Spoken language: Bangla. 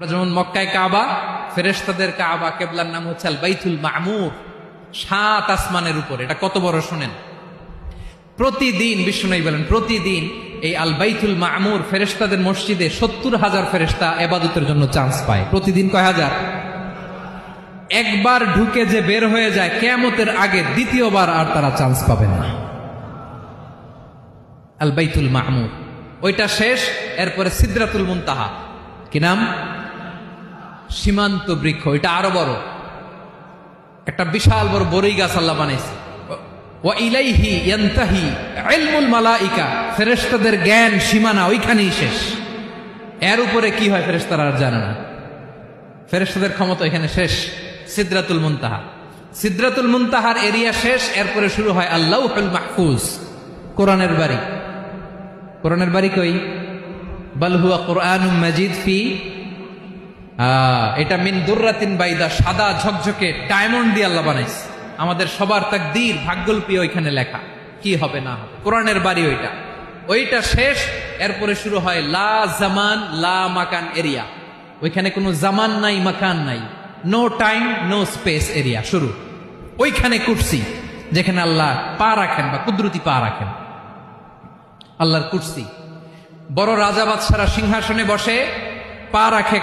আমরা যেমন মক্কায় কাবা, ফেরেশতাদের কাবা, কেবলার নাম হচ্ছে আল মামুর, সাত আসমানের উপর। এটা কত বড় শোনেন? প্রতিদিন বিষ্ণু বলেন, প্রতিদিন এই আল বাইতুল মামুর ফেরেশতাদের মসজিদে সত্তর হাজার ফেরেশতা এবাদতের জন্য চান্স পায়। প্রতিদিন কয় হাজার? একবার ঢুকে যে বের হয়ে যায়, কেয়ামতের আগে দ্বিতীয়বার আর তারা চান্স পাবে না। আল বাইতুল মাহমুদ ওইটা শেষ, এরপরে সিদ্রাতুল মুনতাহা। কি নাম? সীমান্ত বৃক্ষ ওইটা আরও বড়। একটা বিশাল বড় বড়ই গাছ আল্লাহ বানাইছে। ওয়া ইলাইহি ইয়ান্তাহি ইলমুল মালাইকা, ফেরেশতাদের জ্ঞান সীমানা ওইখানেই শেষ। এর উপরে কি হয় ফেরেশতারা আর জানে না। ফেরেশতাদের ক্ষমতা এখানে শেষ, সিদ্রাতুল মুনতাহা। সিদ্রাতুল মুনতাহার এরিয়া শেষ, এরপরে শুরু হয় আল্লাহুল মাহফুজ, কোরআনের বাড়ি। কোরআনের বাড়ি কই? বালহুয়া কোরআন মাজিদ ফি এটা মিন দুর্রাতিন বাইদা, সাদা ঝকঝকে ডায়মন্ড দিয়ে আল্লাহ বানাইছে। আমাদের সবার তাকদীর ভাগ্যলিপি ওইখানে লেখা। কি হবে, না হবে? কোরআনের বাড়ি ওইটা। ওইটা শেষ, এরপরে শুরু হয় লা জামান, লা মাকান এরিয়া। ওইখানে কোনো জামান নাই, মাকান নাই। No time no space area শুরু। ওইখানে কুর্সি, যেখানে আল্লাহ পা রাখেন বা কুদরতি পা রাখেন। আল্লাহর কুর্সি। বড় রাজা বাদশারা সিংহাসনে বসে পা রাখে